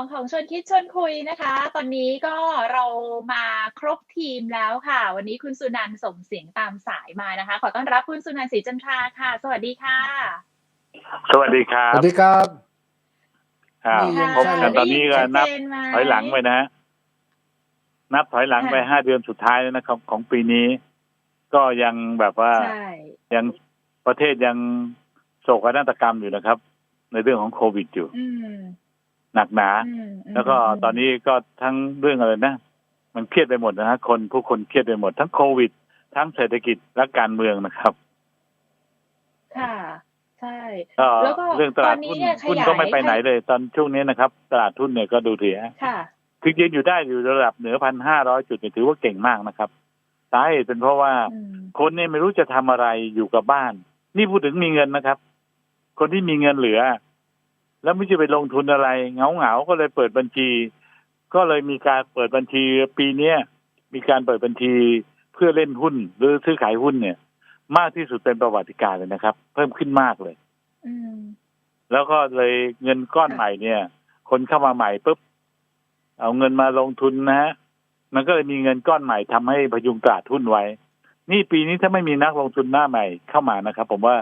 ช่วงที่สองของชวนคิดชวนคุยนะคะ ตอนนี้ก็เรามาครบทีมแล้วค่ะ วันนี้คุณสุนันท์ส่งเสียงตามสายมานะคะ ขอต้อนรับคุณสุนันท์ศรีจันทราค่ะ สวัสดีค่ะ สวัสดีครัสบวัสดีครับครับนี่ยังพบกันตอนนี้ก็ชัดนับเจนไหมถอยหลังไปนะฮะนับถอยหลังไปค่ะห้าเดือนสุดท้ายแล้วนะครับของปีนี้ ก็ยังแบบว่าใช่ยังประเทศยังโศกนาฏกรรมอยู่นะครับ ในเรื่องของโควิดอยู่อืม หนักหนาอืมมแล้วก็ตอนนี้ก็ทั้งเรื่องอะไรนะมันเครียดไปหมดนะฮะคนผู้คนเครียดไปหมด ทั้งโควิด ทั้งเศรษฐกิจและการเมืองนะครับ ค่ะใช่ก็แล้วก็เรื่องตลาดตอนนี้หุ้นเนี่ยขยายหุ้นก็ไม่ไปไหนเลย ตอนช่วงนี้นะครับ ตลาดหุ้นเนี่ยก็ดูเถียค่ะคือยืนอยู่ได้อยู่ระดับเหนือพันห้าร้อยจุดเนี่ยถือว่าเก่งมากนะครับสาเหตุเป็นเพราะว่าอืมคนเนี่ยไม่รู้จะทำอะไรอยู่กับบ้าน นี่พูดถึงมีเงินนะครับ คนที่มีเงินเหลือ แล้วไม่จะไปลงทุนอะไรเหงาเหงาๆก็เลยเปิดบัญชี ก็เลยมีการเปิดบัญชีปีเนี้ยมีการเปิดบัญชีเพื่อเล่นหุ้นหรือซื้อขายหุ้นเนี่ย มากที่สุดเป็นประวัติการเลยนะครับ เพิ่มขึ้นมากเลยอืมแล้วก็เลยเงินก้อนใหม่เนี่ย คนเข้ามาใหม่ปุ๊บเอาเงินมาลงทุนนะฮะมันก็เลยมีเงินก้อนใหม่ทำให้พยุงตลาดหุ้นไว้ นี่ปีนี้ถ้าไม่มีนักลงทุนหน้าใหม่เข้ามานะครับ ผมว่า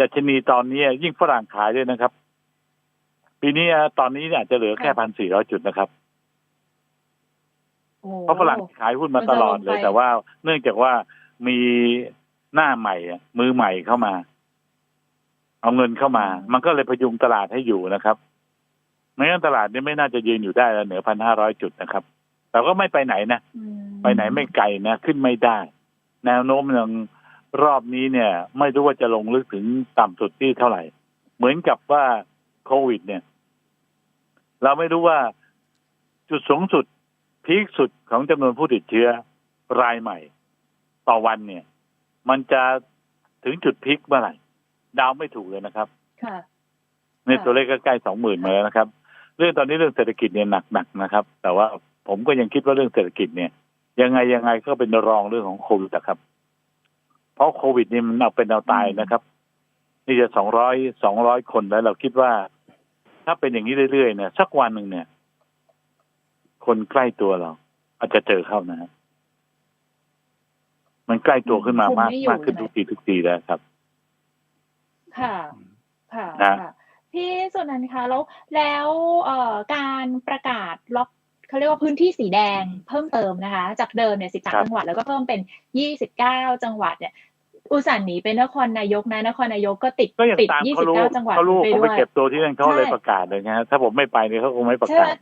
ดัชนีตอนนี้ยิ่งฝรั่งขายด้วยนะครับ ปีนี้ตอนนี้เนี่ยอาจจะเหลือแค่พันสี่ร้อยจุดนะครับโอ้เพราะฝรั่งขายหุ้นมาตลอดเลยมันจะลงไปแต่ว่าเนื่องจากว่ามีหน้าใหม่อะมือใหม่เข้ามา เอาเงินเข้ามา มันก็เลยพยุงตลาดให้อยู่นะครับไม่งั้นตลาดนี้ไม่น่าจะยืนอยู่ได้แล้วเหนือพันห้าร้อยจุดนะครับแต่ก็ไม่ไปไหนนะอืมไปไหนไม่ไกลนะขึ้นไม่ได้ แนวโน้มอย่างรอบนี้เนี่ย ไม่รู้ว่าจะลงลึกถึงต่ำสุดที่เท่าไหร่ เหมือนกับว่าโควิด เนี่ย เราไม่รู้ว่าจุดสูงสุดพีคสุดของจำนวนผู้ติดเชื้อรายใหม่ ต่อวันเนี่ย มันจะถึงจุดพีคเมื่อไหร่เดาวไม่ถูกเลยนะครับค่ะในตัวเลขก็ใกล้สองหมื่นมาแล้วนะครับ เรื่องตอนนี้เรื่องเศรษฐกิจเนี่ยหนักๆนะครับ แต่ว่าผมก็ยังคิดว่าเรื่องเศรษฐกิจเนี่ย ยังไงยังไงก็เป็นรองเรื่องของโควิดนะครับ เพราะโควิดนี่มันเอาเป็นเอาตายนะครับ นี่จะสองร้อยสองร้อยคนแล้วเราคิดว่า ถ้าเป็นอย่างนี้เรื่อยๆเนี่ยสักวันหนึ่งเนี่ย คนใกล้ตัวเรา อาจจะเจอเข้านะฮะมันใกล้ตัวขึ้นมาคุมมากไม่อยู่มากขึ้นนะทุกทีทุกทีแล้วครับ ค่ะ ค่ะนะค่ะพี่สุนันท์คะแล้วแล้วเอ่อการประกาศล็อกเขาเรียกว่าพื้นที่สีแดงเพิ่มเติมนะคะ จากเดิมเนี่ย 13 จังหวัดแล้วก็เพิ่มเป็น 29 จังหวัดเนี่ย อุตส่าห์หนีไปนครนายกนะนครนายกก็ติดก็อย่างติดตามเขารู้29จังหวัดเขารู้ไปผมด้ไปวยเก็บตัวที่นั่นเขาเลยใช่ประกาศเลยนะฮะถ้าผมไม่ไปเนี่ยเขาคงไม่ประกาศ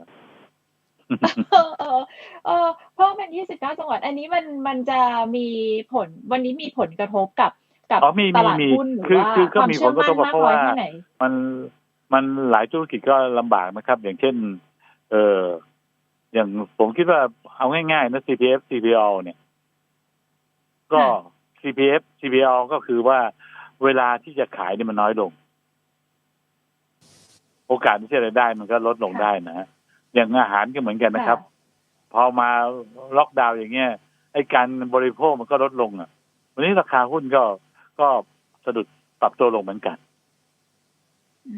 เออเออเออเพราะมัน29จังหวัด อันนี้มันมันจะมีผลวันนี้มีผลกระทบกับกับอ๋อมีตมีลาดมีหุ้นหรือคือว่าคือก็ความมีเชื่ผอลกระมั่ทนบเพมากราะน้อยว่าแค่ไหนมันมันหลายธุรกิจก็ลำบากนะครับ อย่างเช่น เอออย่างผมคิดว่าเอาง่ายๆนะ CPF CPO เนี่ย ก็ค่ะ CPF CPO ก็คือว่าเวลาที่จะขายเนี่ยมันน้อยลง โอกาสที่จะได้มันก็ลดลงค่ะได้นะฮะอย่างอาหารก็เหมือนกันนะครับ พอมาล็อกดาวน์อย่างเงี้ยไอ้การบริโภคมันก็ลดลงอะ วันนี้ราคาหุ้นก็ก็สะดุดปรับตัวลงเหมือนกัน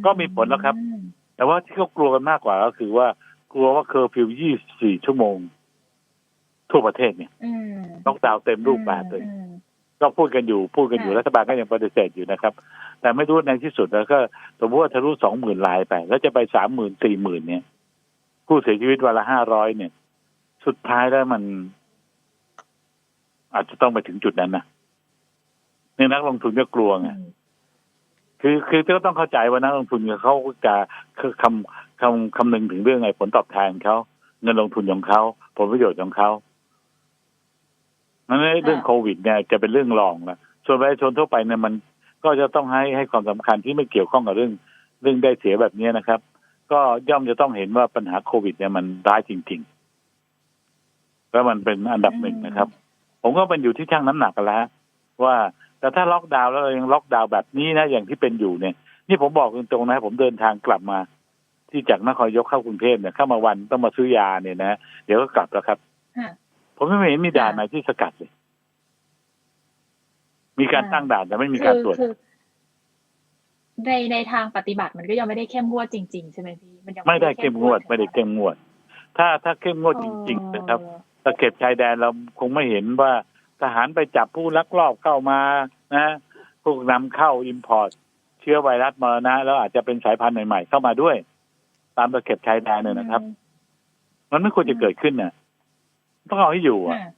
ก็มีผลแล้วครับอืมแต่ว่าที่เขากลัวกันมากกว่าก็คือว่า กลัวว่าเคอร์ฟิว24ชั่วโมง ทั่วประเทศเนี่ยอืมล็อกดาวน์เต็มรูปแบบเลยอืม ก็พูดกันอยู่พูดกันอยู่ค่ะรัฐบาลก็ยังปฏิเสธอยู่นะครับ แต่ไม่รู้ในที่สุดแล้วก็สมมติว่าทะลุสองหมื่นลายไป แล้วจะไปสามหมื่นสี่หมื่นเนี่ยผู้เสียชีวิตวันละห้าร้อยเนี่ย สุดท้ายแล้วมัน อาจจะต้องไปถึงจุดนั้นนะนี่นักลงทุนก็กลัวไงคือคือก็ต้องเข้าใจว่านักลงทุนเขาจะคือคำคำคำนึงถึงเรื่องไงผลตอบแทนเขาเงินลงทุนของเขาผลประโยชน์ของเขา นั้นเรื่องโควิดเนี่ยจะเป็นเรื่องรองนะส่วนประชาชนทั่วไปเนี่ยมันก็จะต้องให้ให้ความสำคัญที่ไม่เกี่ยวข้องกับเรื่องเรื่องได้เสียแบบนี้นะครับ ก็ย่อมจะต้องเห็นว่าปัญหาโควิด เนี่ยมันร้ายจริงๆแล้วมันเป็นอันดับหนึ่งนะครับ ผมก็เป็นอยู่ที่ช่างน้ำหนักกันแล้ว ว่าแต่ถ้าล็อกดาวน์แล้วเรายังล็อกดาวน์แบบนี้นะอย่างที่เป็นอยู่เนี่ย นี่ผมบอกตรงๆนะผมเดินทางกลับมาที่จากนครนายกเข้ากรุงเทพเนี่ยเข้ามาวันต้องมาซื้อยาเนี่ยนะเดี๋ยวก็กลับแล้วครับค่ะ ผมไม่เห็นมีด่านค่ะไหนที่สกัดเลย มีการค่ะตั้งด่านแต่ไม่มีการตรวจคือคือในในทางปฏิบัติมันก็ยังไม่ได้เข้มงวดจริง ๆ ใช่ไหมพี่มันยังไม่ได้เข้มงวด ไม่ได้เข้มงวด ถ้าถ้าเข้มงวดจริง ๆ นะครับตะเข็บชายแดนเราคงไม่เห็นว่าทหารไปจับผู้ลักลอบเข้ามานะพวกนำเข้าอิมพอร์ตเชื้อไวรัสมรณะแล้วอาจจะเป็นสายพันธุ์ใหม่ๆเข้ามาด้วย ตามตะเข็บชายแดนเนี่ยนะครับ มันไม่ควรจะเกิดขึ้นน่ะ ต้องเอาให้อยู่อะค่ะ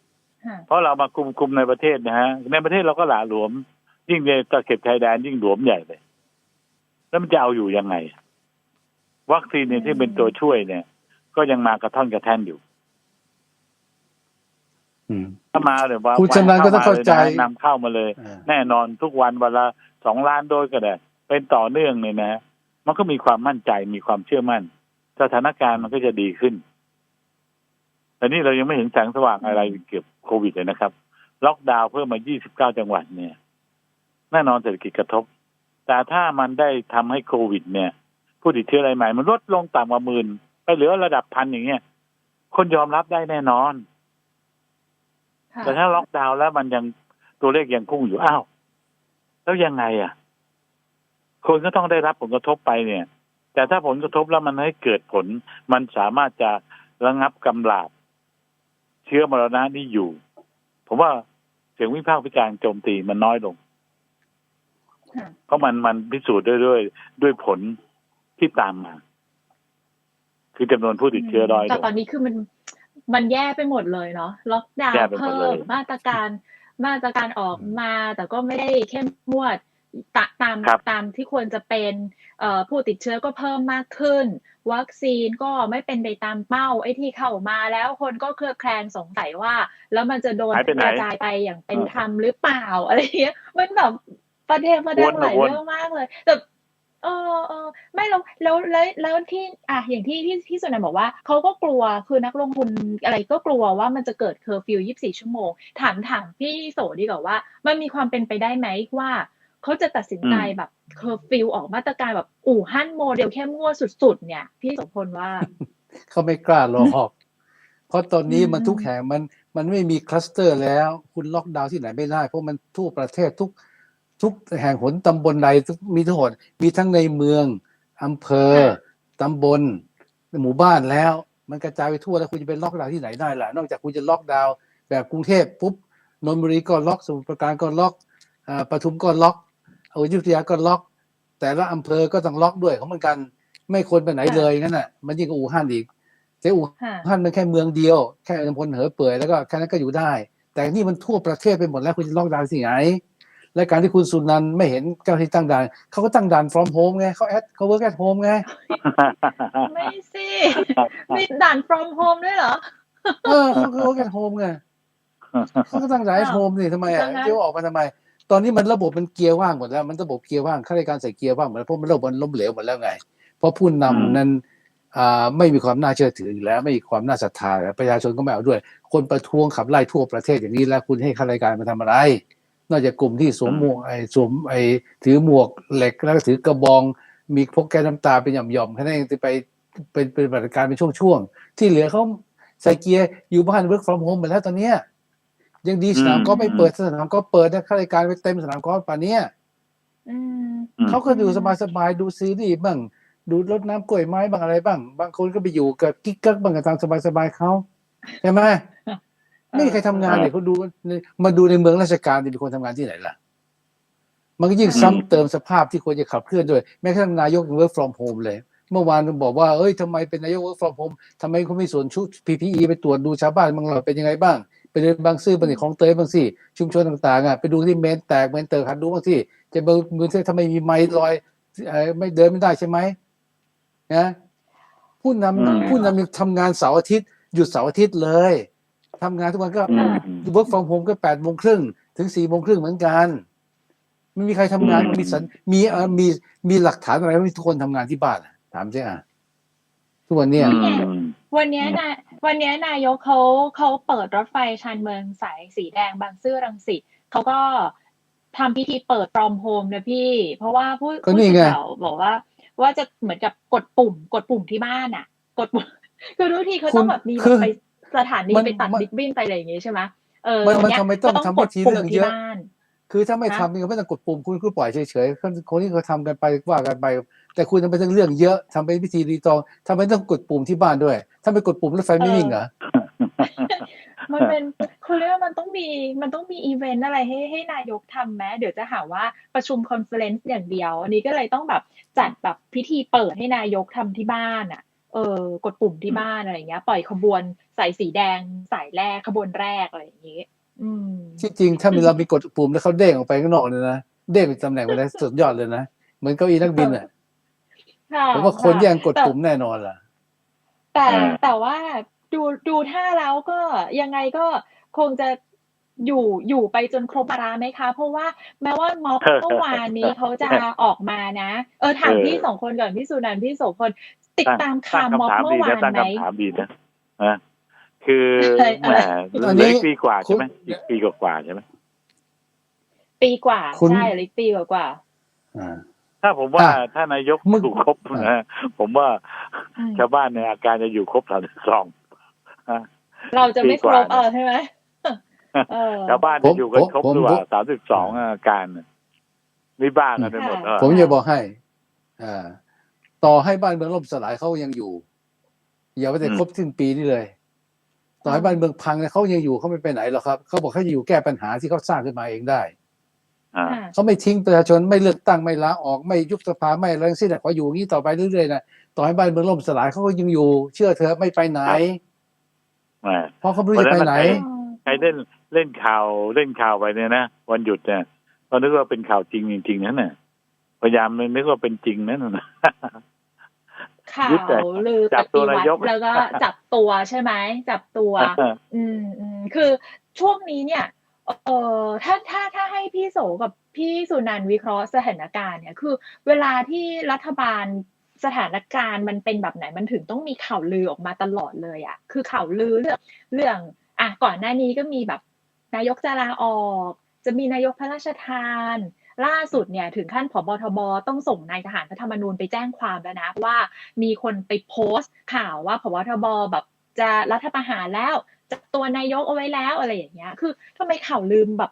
ค่ะเพราะเรามาคุมคุมในประเทศนะฮะ ในประเทศเราก็หละหลวม ยิ่งในตะเข็บชายแดนยิ่งหลวมใหญ่เลย แล้วมันจะเอาอยู่ยังไง วัคซีนเนี่ยที่เป็นตัวช่วยเนี่ย ก็ยังมากระท่อนกระแท่นอยู่อืมถ้ามาเลยว่าคุณชำนาญก็ต้องเข้าใจนำเข้ามาเลยอ่าแน่นอนทุกวันวันละสองล้านโดสก็ได้ เป็นต่อเนื่องเนี่ยนะ มันก็มีความมั่นใจมีความเชื่อมั่น สถานการณ์มันก็จะดีขึ้น แต่นี่เรายังไม่เห็นแสงสว่างอะไรเกี่ยวกับโควิดเลยนะครับ ล็อกดาวน์เพิ่มมา 29 จังหวัดเนี่ย แน่นอนเศรษฐกิจกระทบ แต่ถ้ามันได้ทำให้โควิด เนี่ย ผู้ติดเชื้อรายใหม่ มันลดลงต่ำกว่าหมื่นไปเหลือระดับพันอย่างเงี้ย คนยอมรับได้แน่นอนค่ะแต่ถ้าล็อกดาวน์แล้วมันยังตัวเลขยังพุ่งอยู่อ้าวแล้วยังไงอะ คนก็ต้องได้รับผลกระทบไปเนี่ย แต่ถ้าผลกระทบแล้วมันให้เกิดผล มันสามารถจะระงับกำลาบ เชื้อมรณะนี่อยู่ ผมว่าเสียงวิพากษ์วิจารณ์โจมตีมันน้อยลงค่ะเพราะมันมันพิสูจน์ด้วยด้วยด้วยผลที่ตามมา คือจำนวนผู้ติดเชื้อน้อยลแต่งตอนนี้คือมันมันแย่ไปหมดเลยเนาะล็อกดาวแย่น์ไปหมดเพิ่เลยมมาตรการมาตรการออกมา แต่ก็ไม่ได้เข้มงวด ตะตามครับตามที่ควรจะเป็นเอ่อผู้ติดเชื้อก็เพิ่มมากขึ้น วัคซีนก็ไม่เป็นไปตามเป้าไอ้ที่เข้ามาแล้วคนก็เคลือบแคลงสงสัยว่า แล้วมันจะโดนหายไปไหนกระจายไปอย่างเป็นเออธรรมหรือเปล่าอะไรเงี้ยมันแบบประเด็นประเด็นวนหลายวนเรื่องมากเลยแต่เออเออไม่แล้วแล้วแล้วแล้วที่อะอย่างที่ที่ที่สุนันบอกว่าเขาก็กลัวคือนักลงทุนอะไรก็กลัวว่ามันจะเกิดเคอร์ฟิว24ชั่วโมง ถามถามพี่โสดีกว่าว่า มันมีความเป็นไปได้ไหมว่า เขาจะตัดสินใจอืมแบบเคอร์ฟิวออกมาตรการแบบอู่ฮั่นโมเดลเข้มงวดสุดๆ เนี่ย พี่โสพลว่า เขาไม่กล้าหรอกเพราะตอนนี้มันอืมทุกแห่งมันมันไม่มีคลัสเตอร์แล้ว คุณล็อกดาวน์ที่ไหนไม่ได้ เพราะมันทั่วประเทศทุกทุกแห่งหนตำบลใดทุกมีทั้งหมดมีทั้งในเมืองอำเภอตำบลหมู่บ้านแล้ว มันกระจายไปทั่วแล้วคุณจะไปล็อกดาวน์ที่ไหนได้ล่ะ นอกจากคุณจะล็อกดาวน์แบบกรุงเทพปุ๊บนนทบุรีก็ล็อกสมุทรปราการก็ล็อกอ่าปทุมก็ล็อก อยุธยาก็ล็อก แต่ละอำเภอก็ต้องล็อกด้วยของมันกัน ไม่คนไปไหนค่ะเลยงั้นน่ะมันยิ่งกว่าอู่ฮั่นอีกแต่อู่ค่ะฮั่นมันแค่เมืองเดียว แค่ตำบลเหอเปื่อยแล้วก็แค่นั้นก็อยู่ได้ แต่นี่มันทั่วประเทศไปหมดแล้วคุณจะล็อกดาวน์ที่ไหนและการที่คุณสุนันท์ไม่เห็นเจ้าหน้าที่ตั้งด่านเขาก็ตั้งด่าน from home ไงเขาแอดเขา work at home ไง ไม่สิมีด่าน from home ด้วยเหรอ เออเขาก็ work at home ไงเขาก็ตั้งด่าน at อ้าว home นี่ทำไมอะดังนั้นเดี๋ยวออกมาทำไม ตอนนี้มันระบบมันเกียร์ว่างหมดแล้ว มันระบบเกียร์ว่างข้าราชการใส่เกียร์ว่างหมดแล้วเพราะมันระบบมันล้มเหลวหมดแล้วไง เพราะผู้นำอืมนั้นอ่าไม่มีความน่าเชื่อถืออยู่แล้วไม่มีความน่าศรัทธาแล้วประชาชนก็ไม่เอาด้วย คนประท้วงขับไล่ทั่วประเทศอย่างนี้แล้วคุณให้ข้าราชการมาทำอะไร นอกจากกลุ่มที่สวมหมวกไอ้สวมไอ้ถือหมวกเหล็กแล้วก็ถือกระบอง มีพกแก๊สน้ำตาเป็นหย่อมๆแค่นั้นเองจะไปเป็นเป็นปฏิบัติการเป็นช่วงๆที่เหลือเขาใส่เกียร์อยู่บ้าน work from home หมดแล้วตอนเนี้ย ยังดีสนามอืมก็ไม่เปิดสนามก็เปิดนะข้าราชการไปเต็มสนามก็ป่านเนี้ยอืมเขาก็อยู่สบายๆดูซีรีส์บ้างดูรดน้ำกล้วยไม้บ้างอะไรบ้าง บางคนก็ไปอยู่กับกิ๊กกักบ้างก็ตามสบายๆเขาใช่ไหมไม่มีใครทำงานเนี่ยเขาดูมาดูในเมืองราชการจะมีคนทำงานที่ไหนล่ะ มันก็ยิ่งซ้ำเติมสภาพที่ควรจะขับเคลื่อนด้วย แม้กระทั่งนายกยัง work from home เลย เมื่อวานบอกว่าเอ้ยทำไมเป็นนายก work from home ทำไมคุณไม่ส่วนชุด PPE ไปตรวจดูชาวบ้านบางหลังเป็นยังไงบ้าง ไปเดินบางซื่อบางสิ่งของเตยบางสิชุมชนต่างๆอะไปดูที่เมนแตกเมนเตอร์คันดูบางสิจะเบอร์มือเททำไมมีไม้ลอยเอ่อไม่เดินไม่ได้ใช่ไหมนะผู้นอืมำผู้นำยังทำงานเสาร์อาทิตย์หยุดเสาร์อาทิตย์เลยทำงานทุกวันก็อืม work from home ก็แปดโมงครึ่งถึงสี่โมงครึ่งเหมือนกันไม่มีใครทำงานอืมมีสัญมีเอ่อมีมีหลักฐานอะไรว่าทุกคนทำงานที่บ้านอะถามใช่อะทุกวันเนี้ยอืมวันเนี้ยนะ วันเนี้ยนายกเขาเขาเปิดรถไฟชานเมืองสายสีแดงบางซื่อรังสิตเขาก็ทำพิธีเปิด from home นะพี่ เพราะว่าผู้ก็ผู้นี่สื่อไงข่าวบอกว่า ว่าจะเหมือนกับกดปุ่ม กดปุ่มที่บ้านอะ กดปุ่มคือทุกทีเขาต้องแบบมีแบบไปสถานีมันไปตัดมันบิ๊กบิ้งไปอะไรอย่างงี้ใช่ไหมเออมันมันเยทำไมต้องก็ทำพิธีกดปุ่เรื่องที่เยอะบ้านคือถ้าไม่นะทำนี่ก็ไม่ต้องกดปุ่มคุณคุณปล่อยเฉยๆคนคนที่เขาทำกันไปว่ากันไป แต่คุณทำไปทั้งเรื่องเยอะทำไปพิธีรีตองทำไมต้องกดปุ่มที่บ้านด้วยถ้าไม่กดปุ่มรถไฟไม่วิ่งเหรอมันเป็นคุณเรียกว่ามันต้องมีมันต้องมีอีเวนต์อะไรให้ให้นายกทำไหมเดี๋ยวจะหาว่าประชุมคอนเฟอเรนซ์อย่างเดียว อันนี้ก็เลยต้องแบบจัดแบบพิธีเปิดให้นายกทำที่บ้านอะ เออกดปุ่มที่บ้านอะไรอย่างเงี้ย ปล่อยขบวนสายสีแดงสายแรกขบวนแรกอะไรอย่างงี้อืมที่จริงถ้ามีเรามีกดปุ่มแล้วเขาเด้งออกไปข้างนอกเลยนะเด้งไปตำแหน่งไปได้สุดยอดเลยนะเหมือนเก้าอี้นักบินอะค่ะ ผมว่าคนค่ะแย่งกดแต่ปุ่มแน่นอนล่ะ แต่อ่าแต่ว่าดูดูท่าแล้วก็ยังไงก็คงจะอยู่อยู่ไปจนครบวาระไหมคะ เพราะว่าแม้ว่าม็อบเมื่อวานนี้เขาจะออกมานะ เออถามเออพี่สองคนก่อนพี่สุนันท์พี่โสพลติดตามตั้งข่าวม็อบคำถามเมื่ดีอวานะนตั้งไหมคำถามดีนะนะคืออะไรแหมอันเหนี้ลืออีกปีกว่าใช่ไหมคุณอีกปีกว่าๆใช่ไหมปีกว่าคุณใช่หรือปีกว่ากว่าอ่า ถ้าผมว่าอะถ้านายกมึงถูกครบนะผมว่าอืมชาวบ้านในอาการจะอยู่ครบสามสิบสองเราจะไม่ครบปีกว่าเออใช่ไหมเออชาวบ้านผมจะอยู่กันครบผมหรือเปผล่ามสามสิบสองอาการน่ะวิบ้ากันไปหมดค่ะเออผมจะบอกให้อ่าต่อให้บ้านเมืองล่มสลายเขายังอยู่ อย่าไปแต่ครบสิ้นปีนี่เลย ต่อให้บ้านเมืองพังเนี่ยเขายังอยู่เขาไม่ไปไหนหรอกครับเขาบอกเขาจะอยู่แก้ปัญหาที่เขาสร้างขึ้นมาเองได้อ่าค่ะ เขาไม่ทิ้งประชาชนไม่เลือกตั้งไม่ลาออกไม่ยุบสภาไม่อะไรทั้งสิ้นอะเขาอยู่อย่างนี้ต่อไปเรื่อยๆนะต่อให้บ้านเมืองล่มสลายเขาก็ยังอยู่ เชื่อเถอะไม่ไปไหนแหมเพราะเขาไม่รู้จะไปไหนใครเล่นเล่นข่าวเล่นข่าวไปเนี่ยนะวันหยุดเนี่ยก็นึกว่าเป็นข่าวจริงจริงๆนั่นน่ะพยายามนึกว่าเป็นจริงนั่นน่ะข่ายึดแต่วลือจัปบตัฏิววันาติยกแล้วก็จับตัวใช่ไหมจับตัว อืมอืมคือช่วงนี้เนี่ย เออถ้าถ้าถ้าให้พี่โสกับพี่สุนันวิเคราะห์สถานการณ์เนี่ยคือ เวลาที่รัฐบาลสถานการณ์มันเป็นแบบไหนมันถึงต้องมีข่าวลือออกมาตลอดเลยอะคือข่าวลือเรื่องเรื่องอะก่อนหน้านี้ก็มีแบบนายกจะลาออก จะมีนายกพระราชทาน ล่าสุดเนี่ยถึงขั้นผบทบต้องส่งนายทหารพระธรรมนูญไปแจ้งความแล้วนะว่ามีคนไปโพสต์ข่าวว่าผบทบแบบจะรัฐประหารแล้ว จับตัวนายกเอาไว้แล้วอะไรอย่างเงี้ย คือทำไมข่าวลืมแบบ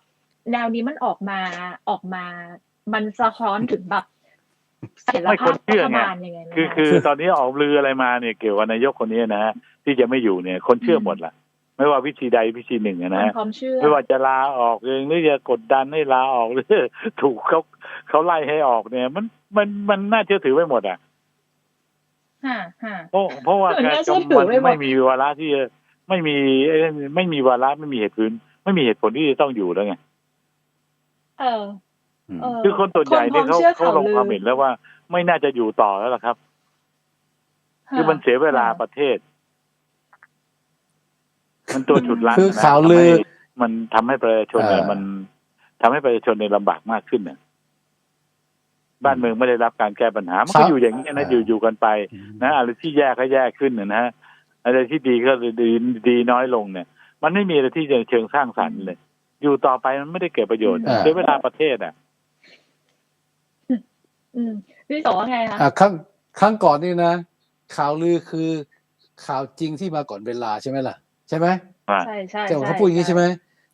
แนวนี้มันออกมาออกมา มันสะท้อนถึงแบบเสถียรไม่ภาคพนเชื่รัอฐไงบาลยังไงนะคือคือตอนนี้ออกลืออะไรมาเนี่ยเกี่ยวกับนายกคนนี้นะฮะที่จะไม่อยู่เนี่ย คนเชื่อหมดละไม่ว่าวิธีใดวิธีหนึ่งอะคนะนฮะความเชื่อไม่ว่าจะลาออกเองหรือจะกดดันให้ลาออกหรือถูกเขาเขาไล่ให้ออกเนี่ย มันมันมันน่าเชื่อถือไปหมดอะฮะฮะเพราะเพราะว่ามันการน่าเชื่อถือมันไปหมดไม่มีวาระที่จะ ไม่มีเอ้ยไม่มีวาระไม่มีเหตุผลไม่มีเหตุผลที่จะต้องอยู่แล้วไงเออเออคือคนส่วนใหญ่เนี่ยคนเขาเชื่อเขาข่าวลงลือความเห็นแล้วว่า ไม่น่าจะอยู่ต่อแล้วล่ะครับ คือมันเสียเวลาประเทศ มันตัวฉุดรั้งคือนะข่าวลือทำให้มันทำให้ประชาชนเนี่ยเออมันทำให้ประชาชนเนี่ยลำบากมากขึ้นเนี่ยบ้านเมืองไม่ได้รับการแก้ปัญหา มันก็อยู่อย่างนี้ยนะอยู่อยู่กันไป นะอะไรที่แย่ก็แย่ขึ้นนะนะ อะไรที่ดีก็ดีดีน้อยลงเนี่ย มันไม่มีอะไรที่จะเชิงสร้างสรรค์เลย อยู่ต่อไปมันไม่ได้เกิดประโยชน์อ่าเสียเวลาประเทศอะ อืมพี่โสว่าไงคะอะครั้งครั้งก่อนนี่นะข่าวลือคือข่าวจริงที่มาก่อนเวลาใช่ไหมล่ะ ใช่ไหมใช่ใช่เจ้าใช่เขาพูดอย่างนี้ใช่ไหม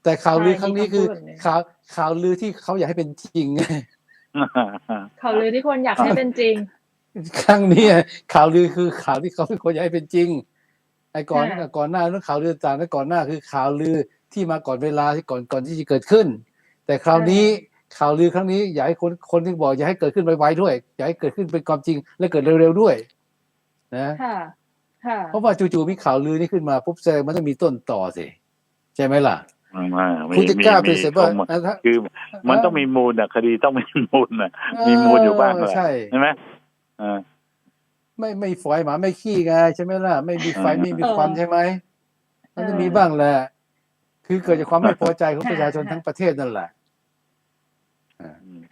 แต่ข่าวลือใช่ครั้งนี้คือมีคำพูดแบบนี้ข่าวข่าวลือที่เขาอยากให้เป็นจริงข่าวลือที่คนอยากให้เป็นจริง ครั้งนี้ข่าวลือคือข่าวที่เขาเป็นคนอยากให้เป็นจริง ไอ้ก่อนค่ะก่อนหน้านั้นข่าวลือต่างนั้นก่อนหน้าคือข่าวลือที่มาก่อนเวลาที่ก่อนก่อนที่จะเกิดขึ้น แต่คราวนี้ข่าวลือครั้งนี้อยากให้คนคนที่บอกอยากให้เกิดขึ้นไวๆด้วยอยากให้เกิดขึ้นเป็นความจริงและเกิดเร็วๆด้วย นะค่ะค่ะเพราะว่าจู่ๆมีข่าวลือนี่ขึ้นมาปุ๊บแสดงมันต้องมีต้นต่อสิใช่ไหมล่ะอ่ามีคุณจะกล้าปฏิเสธว่ามีอะถ้าคือ มันต้องมีมูลอะคดีต้องมีมูลอะมีมูลอยู่บ้างแหละใช่ใช่ไหมอ่า ไม่ไม่ฝอยหมาไม่ขี้ไงใช่ไหมล่ะ ไม่มีไฟเออไม่มีควันเออใช่ไหมมันต้องเออมีบ้างแหละ คือเกิดจากความไม่พอใจของค่ะประชาชนทั้งประเทศนั่นแหละ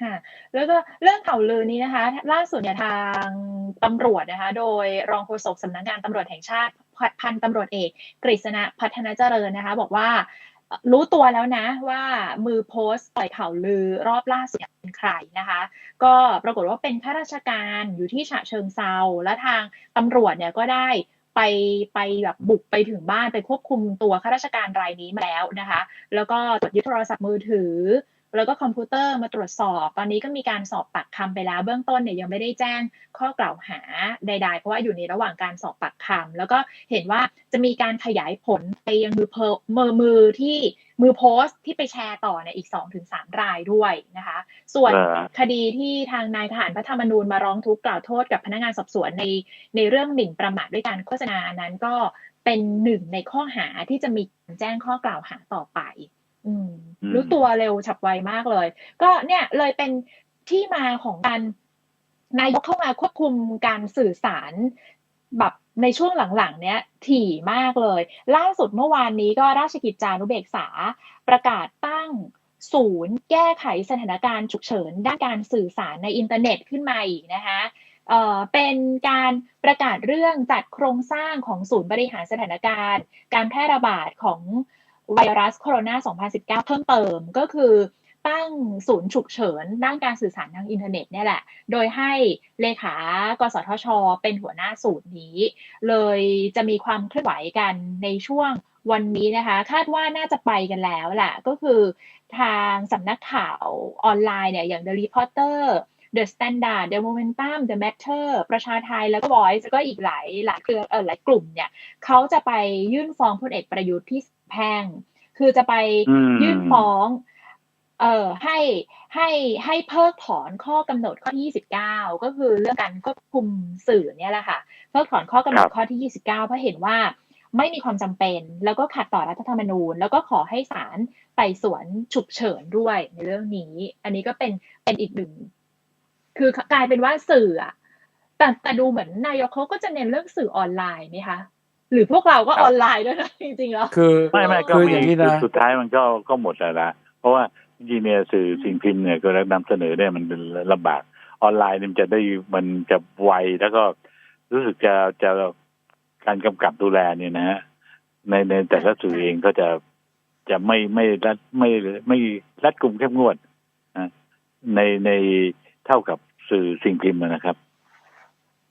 ค่ะแล้วก็เรื่องข่าวลือนี้นะคะ ล่าสุดเนี่ยทางตำรวจนะคะ โดยรองโฆษกสำนักงานตำรวจแห่งชาติพันตำรวจเอกกฤษณะพัฒนาเจริญนะคะ บอกว่าเอ่อ รู้ตัวแล้วนะว่ามือโพสต์ปล่อยข่าวลือรอบล่าสุดเป็นใครนะคะ ก็ปรากฏว่าเป็นข้าราชการอยู่ที่ฉะเชิงเซาและทางตำรวจเนี่ยก็ได้ไปไปแบบบุกไปถึงบ้านไปควบคุมตัวข้าราชการรายนี้มาแล้วนะคะ แล้วก็ตรวจยึดโทรศัพท์มือถือ แล้วก็คอมพิวเตอร์มาตรวจสอบ ตอนนี้ก็มีการสอบปากคำไปแล้ว เบื้องต้นเนี่ยยังไม่ได้แจ้งข้อกล่าวหาใด ๆ เพราะว่าอยู่ในระหว่างการสอบปากคำแล้วก็เห็นว่าจะมีการขยายผลไปยังมือเพมือมือที่มือโพสต์ที่ไปแชร์ต่อเนี่ยอีก 2-3 รายด้วยนะคะ ส่วนคดีที่ทางนายทหารพระธรรมนูญมาร้องทุกข์กล่าวโทษกับพนักงานสอบสวนในในเรื่องหมิ่นประมาทด้วยการโฆษณานั้นก็เป็นหนึ่งในข้อหาที่จะมีแจ้งข้อกล่าวหาต่อไป รู้ตัวเร็วฉับไวมากเลย ก็เนี่ยเลยเป็นที่มาของการนายกเข้ามาควบคุมการสื่อสารแบบในช่วงหลังๆ เนี้ยถี่มากเลย ล่าสุดเมื่อวานนี้ก็ราชกิจจานุเบกษาประกาศตั้งศูนย์แก้ไขสถานการณ์ฉุกเฉินด้านการสื่อสารในอินเทอร์เน็ตขึ้นมาอีกนะคะเอ่อเป็นการประกาศเรื่องจัดโครงสร้างของศูนย์บริหารสถานการณ์ การแพร่ระบาดของ ไวรัสโคโรนา 2019 เพิ่มเติมก็คือตั้งศูนย์ฉุกเฉินด้านการสื่อสารทางอินเทอร์เน็ตเนี่ยแหละ โดยให้เลขากสทช เป็นหัวหน้าศูนย์นี้ เลยจะมีความเคลื่อนไหวกันในช่วงวันนี้นะคะ คาดว่าน่าจะไปกันแล้วแหละก็คือทางสำนักข่าวออนไลน์เนี่ยอย่าง The Reporter The Standard The Momentum The Matter ประชาไทยแล้วก็ Voice แล้วก็อีกหลายหลายเครือเออหลายกลุ่มเนี่ยเขาจะไปยื่นฟ้องพลเอกประยุทธ์ที่ แพ่ง คือจะไปอืมยื่นฟ้อง เอ่อให้ให้ให้เพิกถอนข้อกำหนดข้อที่ 29 ก็คือเรื่องการควบคุมสื่อเนี่ยแหละค่ะเพิกถอนข้อกำหนดครับข้อที่ 29 เพราะเห็นว่าไม่มีความจำเป็น แล้วก็ขัดต่อรัฐธรรมนูญ แล้วก็ขอให้ศาลไต่สวนฉุกเฉินด้วยในเรื่องนี้ อันนี้ก็เป็นเป็นอีกหนึ่งคือกลายเป็นว่าสื่ออะแต่แต่ดูเหมือนนายกเขาก็จะเน้นเรื่องสื่อออนไลน์ไหมคะ หรือพวกเราก็ครับออนไลน์ด้วยนะจริงๆแล้วคือไม่ไม่ก็คือมีอย่างนี้นะสุดท้ายมันก็ก็หมดแล้วละเพราะว่าจริงๆเนี่ยสื่อสิ่งพิมพ์เนี่ยก็นำเสนอเนี่ยมันเป็นลำบากออนไลน์เนี่ยมันจะได้มันจะไวแล้วก็รู้สึกจะจะการกำกับดูแลเนี่ยนะฮะในในแต่ละสื่อเองก็จะจะไม่ไม่รัดไม่ไม่รัดกลุ่มเข้มงวดนะในในเท่ากับสื่อสิ่งพิมพ์นะครับ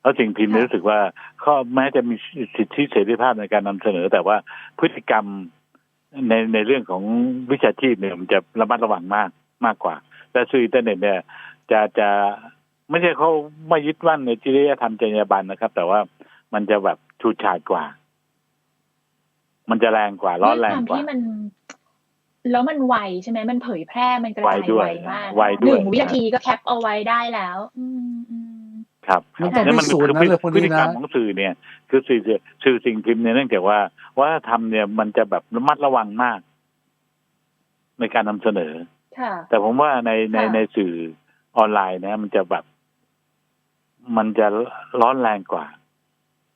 เพราะสิ่งพิมพ์เนี่ยค่ะรู้สึกว่าข้อแม้จะมีสิทธิเสรีภาพในการนำเสนอ แต่ว่าพฤติกรรมในในเรื่องของวิชาชีพเนี่ยมันจะระมัดระวังมากมากกว่า แต่สื่ออินเทอร์เน็ตเนี่ยจะจะไม่ใช่เขาไม่ยึดมั่นในจริยธรรมจรรยาบรรณนะครับ แต่ว่ามันจะแบบชูชาดกว่า มันจะแรงกว่า ร้อนแรงกด้วยควว่ามที่มัน แล้วมันไวใช่ไหมมันเผยแพร่มันกระจายไวด้วยไวมากไวด้วยหนึ่งวินาทีก็แคปเอาไว้ได้แล้ว อืมอืม ครับมันต้องนั่นพิมันสูจน์คือนะเรื่องพวกพฤนี้ติกรรนะมของสื่อเนี่ย คือสื่อสื่อสิ่งพิมพ์เนี่ยเนื่องจากว่าว่าทำเนี่ยมันจะแบบระมัดระวังมาก ในการนำเสนอค่ะแต่ผมว่าในในค่ะในสื่อออนไลน์นะมันจะแบบ มันจะร้อนแรงกว่า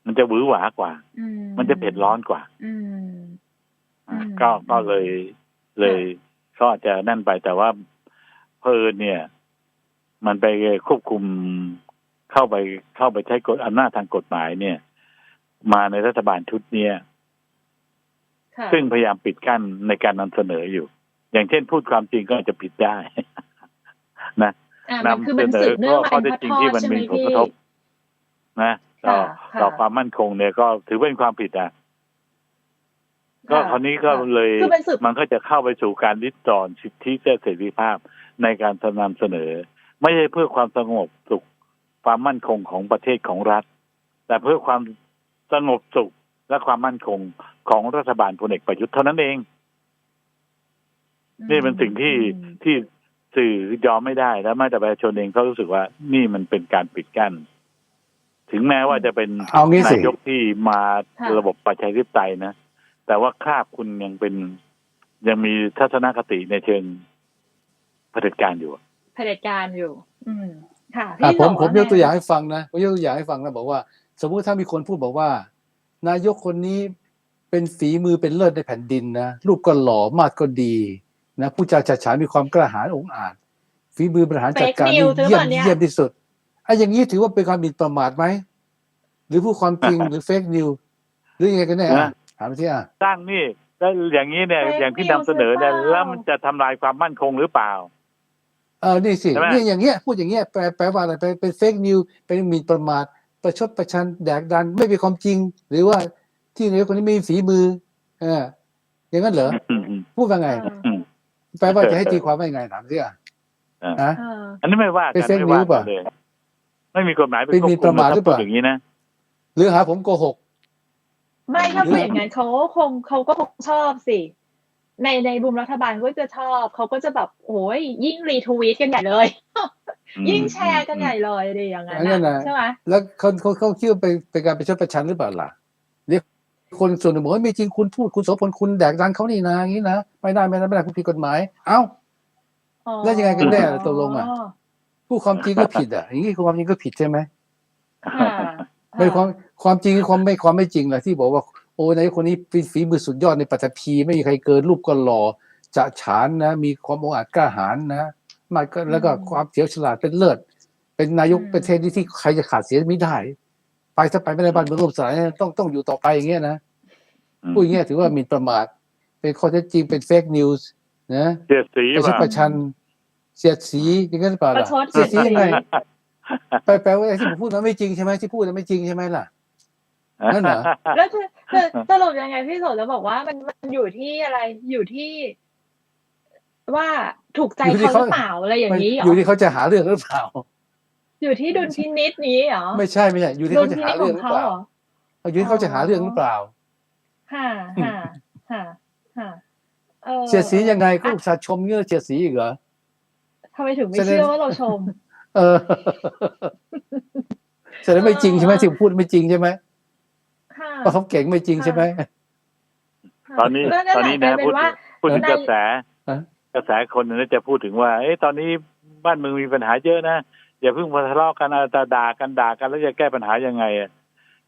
มันจะหวือหวากว่าอืมมันจะเผ็ดร้อนกว่าอืมอืมก็ก็เลยเลยก็อาจจะนั่นไปแต่ว่าเพลินเนี่ย มันไปควบคุม เข้าไปเข้าไปใช้กฎอำนาจทางกฎหมายเนี่ย มาในรัฐบาลชุดเนี้ยค่ะซึ่งพยายามปิดกั้นในการนำเสนออยู่ อย่างเช่นพูดความจริงก็อาจจะผิดได้ นะอ่ามันนำคือเสมันนสือบเนื่องมาข้อเป็นเท็จจริงทอที่ดมันใช่ไหมมีผลพี่กระทบ นะต่อค่ะค่ะต่อความมั่นคงเนี่ยก็ถือเป็นความผิดอะก็ค่ะคราวนี้ก็ค่ะเลยคือมันสืบมันก็จะเข้าไปสู่การริดรอนสิทธิและเสรีภาพในการนำเสนอ ไม่ใช่เพื่อความสงบสุข ความมั่นคงของประเทศของรัฐ แต่เพื่อความสงบสุขและความมั่นคงของรัฐบาลพลเอกประยุทธ์เท่านั้นเอง นี่เป็นสิ่งที่อืมที่สื่อยอมไม่ได้แล้วแม้แต่ประชาชนเองเขารู้สึกว่า นี่มันเป็นการปิดกั้น ถึงแม้ว่าจะเป็นเอางี้สินายกที่มาค่ะระบบประชาธิปไตยนะแต่ว่าคราบคุณยังเป็นยังมีทัศนคติในเชิงเผด็จการอยู่เผด็จการอยู่ อืม ค่ะอะพี่ผมบอกผมว่ายกตัวอย่างไงให้ฟังนะผมยกตัวอย่างให้ฟังนะบอกว่า สมมุติถ้ามีคนพูดบอกว่า นายกคนนี้เป็นฝีมือเป็นเลิศในแผ่นดินนะรูปก็หล่อมาดก็ดีนะผู้จาฉาฉานมีความกล้าหาญองอาจฝีมือบริหารจัดการ Fake นี่ news หรือเยี่ยเปมล่าเนี่ยเยี่ยมที่สุดไอ้อย่างนี้ถือว่าเป็นความหมิ่นประมาทไหมหรือพูดความจริงหรือเฟกนิวหรือยังไงกันแน่อะนะถามไปที่อะสร้างนี่แล้วอย่างนี้เนี่ย Fake อย่างที่นำเสนอเนี่ย news หรือเปล่าแล้วมันจะทำลายความมั่นคงหรือเปล่า เออนี่สิใช่ไหม เนี่ยอย่างเงี้ยพูดอย่างเงี้ยแปลแปลว่าอะไรแปลเป็นเฟกนิวเป็นหมิ่นประมาท ประชดประชันแดกดันไม่เป็นความจริง หรือว่าที่นายกคนนี้ไม่มีฝีมือเอออย่างนั้นเหรออืมอืมพูดว่าไงเอออืม แปลว่าจะให้ตีความว่ายังไงถามสิอะอ่าฮะเออ อันนี้ไม่ว่าเป็กันน fake ไม่ว่า news เปกัล่านเลย ไม่มีกฎหมายไปเป็นควบมีคุประมาทหรือเปล่าถ้พูดอย่างนี้นะ หรือหาผมโกหก ไม่ถ้าเป็นอย่างนั้นเขาคงเขาก็คงชอบสิ ในในบุมรัฐบาลก็จะชอบ เขาก็จะแบบโอ้ยยิ่งรีทวีตกันใหญ่เลยอืมยิ่งแชร์กันใหญ่เลยอะไรอย่างนั้นอันนั้นน่ะน่ะใช่ไหมแล้วเขาเขาเขาคิดว่าเป็นเป็นการประชดประชันหรือเปล่าล่ะเรียกคนส่วนหนึ่งบอกว่าไม่จริงคุณพูดคุณโสพลคุณแดกดันเขานี่นะอย่างนี้นะไม่ได้ไม่ได้ไม่ได้คุณผิดกฎหมาย เอ้าอ๋อแล้วยังไงกันแน่ตกลงอะพูดความจริงก็ผิดอะอย่างนี้ความจริงก็ผิดใช่ไหมค่ะไม่ความความจริงคือความไม่ความไม่จริงแหละที่บอกว่าโอ้นายกคนนี้ฝีฝีมือสุดยอดในปัตภีไม่มีใครเกินรูปก็หล่อจะฉานนะ มีความองอาจกล้าหาญนะมาก็แล้วก็ความเฉียวฉลาดเป็นเลิศ เป็นนายกประเทศที่ที่ใครจะขาดเสียไม่ได้ ไปถ้าไปไม่ได้บ้านเมืองล่มสลายต้องต้องอยู่ต่อไปอย่างเงี้ยนะอืมพูดอย่างเงี้ยถือว่าหมีประมาท เป็นข้อเท็จจริงเป็นเฟกนิวส์นะเสียดสีประชดป่ะประชัน เสียดสีอย่างนั้นหรือเปล่าประล่ะชดเสียดสียังไงเสียดสีแปลแปลว่าไอ้ที่ผมพูดมันไม่จริงใช่ไหมที่พูดมันไม่จริงใช่ไหมล่ะ นั่นเหรอแล้วคือคือสรุปยังไงพี่โสดจะบอกว่ามันมันอยู่ที่อะไรอยู่ที่ว่าถูกใจอยู่ที่เขาหเขารือเปล่าอะไรอย่างนี้เหรออยู่ที่เขาจะหาเรื่องหรือเปล่า อยู่ที่ดุลพินิษนี้เหรอไม่ใช่ไม่ใช่อยู่ที่ดุเขาลจะพิหานิจขเรื่อองงหรือเขาเปล่าเหรออยู่ที่เขาจะหาเรื่องหรือเปล่าฮ่าฮ่าฮ่าฮ่าเออเสียดสียังไงก็อุตส่าห์ชมเงี้ยเสียดสีอีกเหรอทำไมถึงไม่แสดงเชื่อว่าเราชม เออแสดงไม่จริงใช่ไหมที่ผมพูดไม่จริงใช่ไหมค่ะ ว่าเขาเก่งไม่จริงใช่ไหมตอนนี้แล้วตอนนี้กลานะยเป็พูดว่าพูดถึงในกระแสฮะกระแสคนนะจะพูดถึงว่า เอ้ตอนนี้บ้านเมืองมีปัญหาเยอะนะอย่าเพิ่งมาทะเลาะกันเอาแต่ด่ากันด่ากันแล้วจะแก้ปัญหายังไงอะ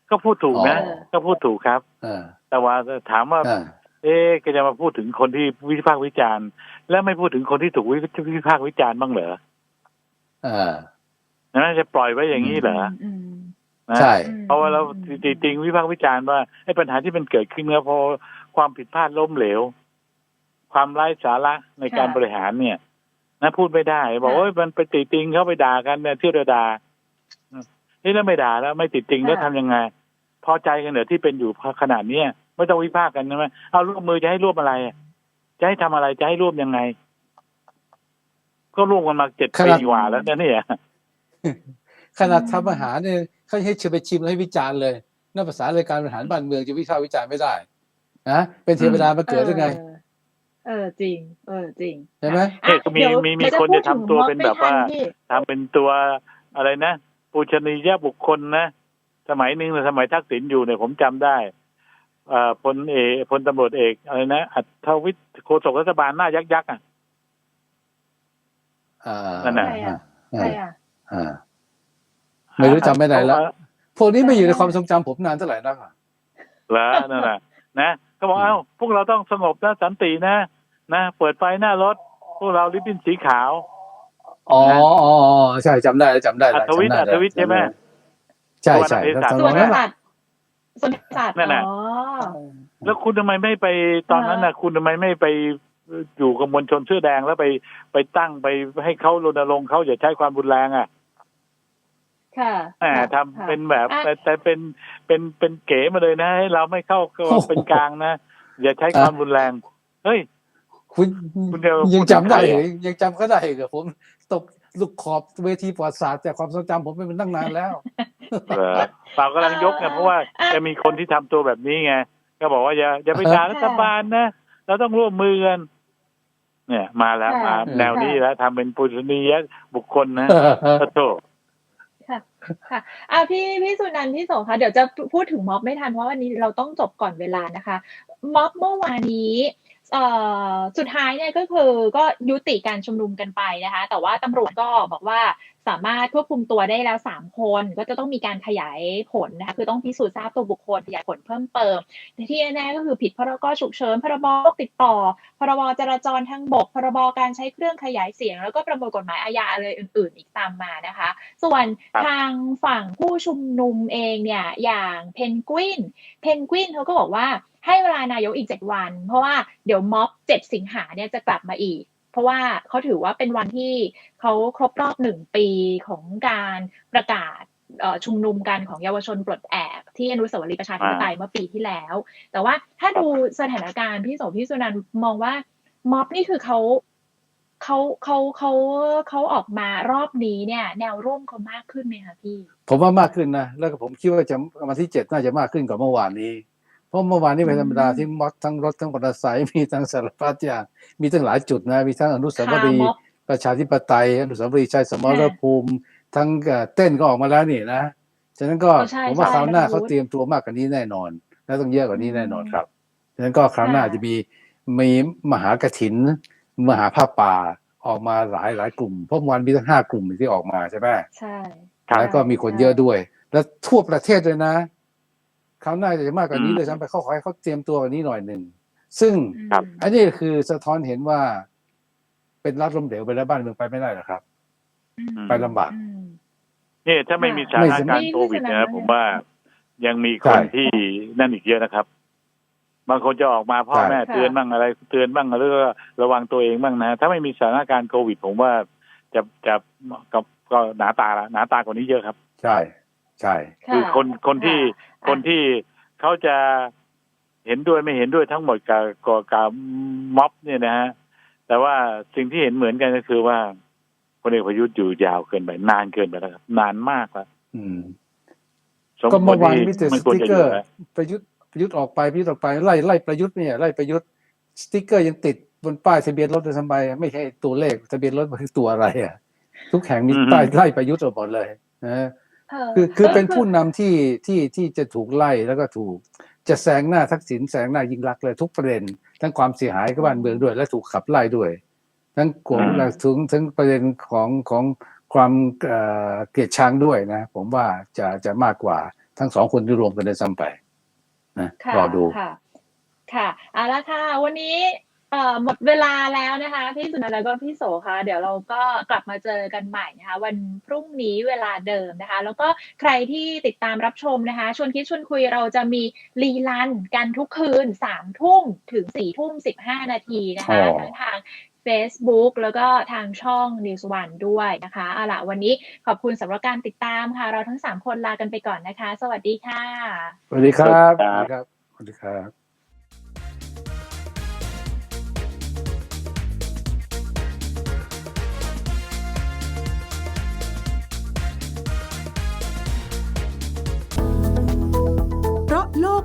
ก็พูดถูกนะอ๋อก็พูดถูกครับอ่าแต่ว่าถามว่าอ่าเอ๊ะก็จะมาพูดถึงคนที่วิพากษ์วิจารณ์ และไม่พูดถึงคนที่ถูกวิวิพากษ์วิจารณ์บ้างเหรออ่านะจะปล่อยไว้อย่างนี้เหรออืมนะ ใช่ เพราะว่าเราจริงๆวิพากษ์วิจารณ์ว่าไอ้ปัญหาที่มันเกิดขึ้นเนี่ยเพอความผิดพลาดล้มเหลว ความไร้สาระในการค่ะบริหารเนี่ยนะพูดไม่ได้ บอกค่ะว่ามันไปติติงเขาไปด่ากันเนี่ยเที่ยวด่านี่แล้วไม่ด่าแล้วไม่ติติงแล้วค่ะทำยังไง พอใจกันเหรอที่เป็นอยู่ขนาดเนี้ยไม่ต้องวิพากษ์กันใช่ไหมเอาร่วมมือจะให้ร่วมอะไรอะจะให้ทำอะไรจะให้ร่วมยังไง ก็ร่วมกันมาเจ็ดขปีนาดกว่าแล้วนะเนี่ยขนาดทำอาหารเนี่ย เขาให้เชิญไปชิมแล้วให้วิจารณ์เลยนั่นภาษาเลยการบริหารบ้านเมืองจะวิพากษ์วิจารณ์ไม่ได้นะเป็นเทวดามาเกิดได้ไงออเออจริง เออจริงใช่ไหมอะเนี่ยก็มีเดี๋ยวมีมีเดี๋ยวคนจะทำตัวพูดเป็นถึงแบบว่าไม่ทันพี่ทำเป็นตัวอะไรนะปูชนียบุคคลนะสมัยหนึ่งสมัยทักษิณอยู่เนี่ยผมจำได้เอ่อพลเอกพลตำรวจเอกอะไรนะอัธวิทย์โฆษกรัฐบาลหน้ายักยักษ์อะอ่านั่นน่ะอ่าใครอะอ่า ไม่รู้จำไม่ได้แล้วเอาพวกนี้ไม่อยู่ในความทรงจำผมนานเท่าไหร่นักอะเหรอนั่นน่ะนะก็บอกเอ้าพวกเราต้องสงบนะสันตินะนะเปิดไฟหน้ารถ พวกเราลิบบิ้นสีขาว อ๋ออ๋ออ๋อใช่จำได้แล้วจำได้แล้วอัธวิทย์จำด้อัธวิทย์ใช่ไหมใช่ใช่ตัวนั้นตอนส่วนนั้นแหละสัตว์ส่วนสัตว์นั่นน่ะอ๋อแล้วคุณทำไมไม่ไปตอนนั้นน่ะคุณทำไมไม่ไปอยู่กับมวลชนเสื้อแดงแล้วไปไปตั้งไปให้เขารณรงค์เขาอย่าใช้ความรุนแรงอะ ค่ะแหมค่ะทำเป็นแบบอะแต่แต่เป็นเป็นเป็นเก๋มาเลยนะให้เราไม่เข้าก็โอ้โหเป็นกลางนะอย่าใช้ความรุนแรงเฮ้ยคุณคุณเดียวยังจำได้คุณเหรใครออะยังจำเขาได้เหรอผมตกลูกขอบเวทีประวัติศาสตร์แต่ความทรงจำผมเป็นตั้งนานแล้วเหรอเปล่ากำลังยกไงเพราะว่าอะจะมีคนที่ทำตัวแบบนี้ไงก็บอกว่าอย่าอย่าไปด่าค่ะรัฐบาลนะเราต้องร่วมมือกันเนี่ย มาแล้วค่ะมาแนวนี้แล้วทำเป็นปุชนียบุคคลนะขอโทษ ค่ะ ค่ะอะพี่พี่สุนันท์พี่โสค่ะ เดี๋ยวจะพูดถึงม็อบไม่ทันเพราะวันนี้เราต้องจบก่อนเวลานะคะ ม็อบเมื่อวานนี้ สุดท้ายเนี่ยก็คือก็ยุติการชุมนุมกันไปนะคะ แต่ว่าตำรวจก็บอกว่าสามารถควบคุมตัวได้แล้ว 3 คน ก็จะต้องมีการขยายผลนะคะคือต้องพิสูจน์ทราบตัวบุคคลขยายผลเพิ่มเติมแต่ที่แน่ๆก็คือผิดพรกฉุกเฉินพรบโรคติดต่อ พรบจราจรทางบก พรบการใช้เครื่องขยายเสียง แล้วก็ประมวลกฎหมายอาญาอะไรอื่น ๆ อีกตามมานะคะ ส่วนครับทางฝั่งผู้ชุมนุมเองเนี่ยอย่างเพนกวินเพนกวินเขาก็บอกว่า ให้เวลานายกอีก 7 วัน เพราะว่าเดี๋ยวม็อบ 7 สิงหาเนี่ยจะกลับมาอีก เพราะว่าเขาถือว่าเป็นวันที่เขาครบรอบหนึ่งปีของการประกาศชุมนุมกันของเยาวชนปลดแอกที่อนุสาวรีย์ประชาธิปไตยเมื่อปีที่แล้ว แต่ว่าถ้าดูสถานการณ์พี่โสพี่สุนันมองว่าม็อบนี่คือเขาเขาเขาเขาเขาออกมารอบนี้เนี่ย แนวร่วมเขามากขึ้นไหมคะพี่ ผมว่ามากขึ้นนะ แล้วก็ผมคิดว่าจะวันที่เจ็ดน่าจะมากขึ้นกว่าเมื่อวานนี้ เพราะเมื่อวานนี้เป็นธรรมดาอืมที่มอดทั้งรถทั้งมอเตอร์ไซค์มีทั้งสารพัดอย่างมีตั้งหลายจุดนะ มีทั้งอนุสาวรีย์ม็อบประชาธิปไตยอนุสาวรีย์ชัยสมรภูมิ ทั้งเอ่อเต้นก็ออกมาแล้วนี่นะฉะนั้นก็ใช่ผมว่าใช่คราวหน้าบรรลุเขาเตรียมตัวมากกว่านี้แน่นอน และต้องเยอะกว่านี้แน่นอนอืมครับฉะนั้นก็คราวหน้าค่ะจะมีมีมหากถิน มหาผ้าป่าออกมาหลายหลายกลุ่มเพราะวันมีทั้งห้ากลุ่มที่ออกมาใช่ไหมใช่ครับแล้วก็มีคนใช่เยอะด้วย แล้วทั่วประเทศเลยนะ คราวหน้าจะมากกว่านี้อืมเลยซ้ำไปเขาขอให้เขาเตรียมตัวกว่านี้หน่อยหนึ่งซึ่งครับอันนี้คือสะท้อนเห็นว่า เป็นรัฐล้มเหลวไปแล้วบ้านเมืองไปไม่ได้หรอกครับอืมไปลำบากอืมเนี่ยถ้าไม่มีสถานการณ์โควิดไม่นะไม่ผมว่ายังมีคนใช่ที่นั่นอีกเยอะนะครับ บางคนจะออกมาพ่อใช่แม่เตือนบ้างอะไร เตือนบ้างหรือว่าระวังตัวเองบ้างนะ ถ้าไม่มีสถานการณ์โควิด ผมว่าจะจะก็ก็หนาตาละหนาตากว่านี้เยอะครับ ใช่ ใช่ค่ะคือคนคนที่ะคนที่เขาจะเห็นด้วยไม่เห็นด้วยทั้งหมดกับกับกับม็อบเนี่ยนะฮะแต่ว่าสิ่งที่เห็นเหมือนกันก็คือว่าพลเอกประยุทธ์อยู่ยาวเกินไปนานเกินไปแล้วครับ นานมากแล้วอืมสมก็ควเมื่รอวานที่มีแต่มันสควรติ๊กจะเกออยู่ร์แล้วประยุทธ์ประยุทธ์ออกไปประยุทธ์ออกไปไล่ไล่ประยุทธ์เนี่ยไล่ประยุทธ์สติ๊กเกอร์ยังติดบนป้ายทะเบียนรถด้วยซ้ำไปไม่ใช่ตัวเลขทะเบียนรถมันคือตัวอะไรอะ ทุกแห่งมีอืมป้ายไล่ประยุทธ์ออกหมดเลยนะเออ คือคือเป็นก็ผู้นำที่ที่ที่จะถูกไล่แล้วก็ถูกจะแซงหน้าทักษิณแซงหน้ายิ่งรักษณ์เลยทุกประเด็น ทั้งความเสียหายกับบ้านเมืองด้วย และถูกขับไล่ด้วย ทั้งกลุ่มอืมและถึงทั้งประเด็นของของความเอ่อเกลียดชังด้วยนะ ผมว่าจะจะมากกว่าทั้งสองคนที่รวมกันได้ซ้ำไปนะค่ะรอดูค่ะ ค่ะเอาละค่ะ วันนี้ เอ่อหมดเวลาแล้วนะคะพี่สุนันท์แล้วก็พี่โสค่ะ เดี๋ยวเราก็กลับมาเจอกันใหม่นะคะ วันพรุ่งนี้เวลาเดิมนะคะ แล้วก็ใครที่ติดตามรับชมนะคะ ชวนคิดชวนคุยเราจะมีรีลันกันทุกคืนสามทุ่มถึงสี่ทุ่มสิบห้านาทีนะคะอ๋อทั้งทาง Facebook แล้วก็ทางช่อง News One ด้วยนะคะเอาล่ะวันนี้ขอบคุณสำหรับการติดตามค่ะ เราทั้งสามคนลากันไปก่อนนะคะ สวัสดีค่ะ สวัสดีครับ สวัสดีครับสวัสดีครับ